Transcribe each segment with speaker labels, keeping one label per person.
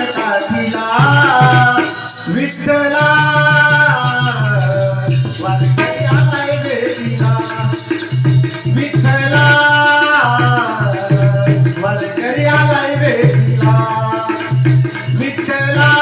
Speaker 1: काठीला विठ्ठला. विठ्ठला मलकरी आलाय बेटीला. विठ्ठला.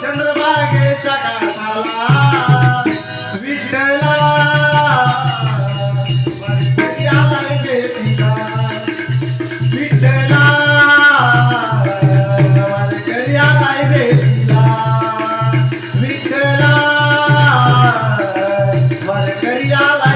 Speaker 1: चंद्रबागेच्या काठाला विठ्ठला Maria, Maria, Maria,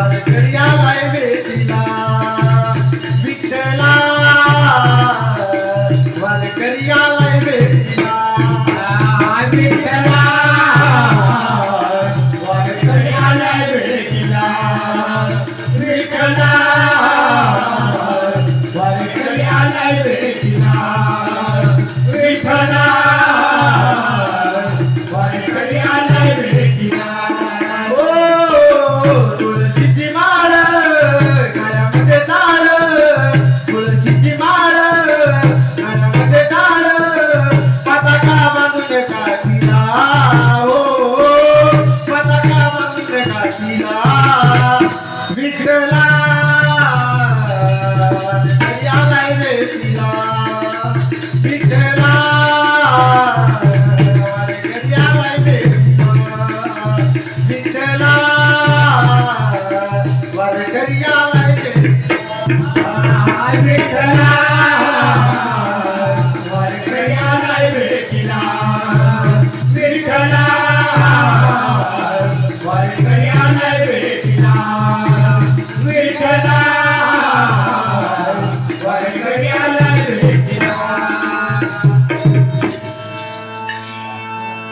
Speaker 1: वारकऱ्या वेदीला विठ्ठला.
Speaker 2: वारकऱ्या वेदीला विठ्ठला.
Speaker 1: से काटिया
Speaker 2: Why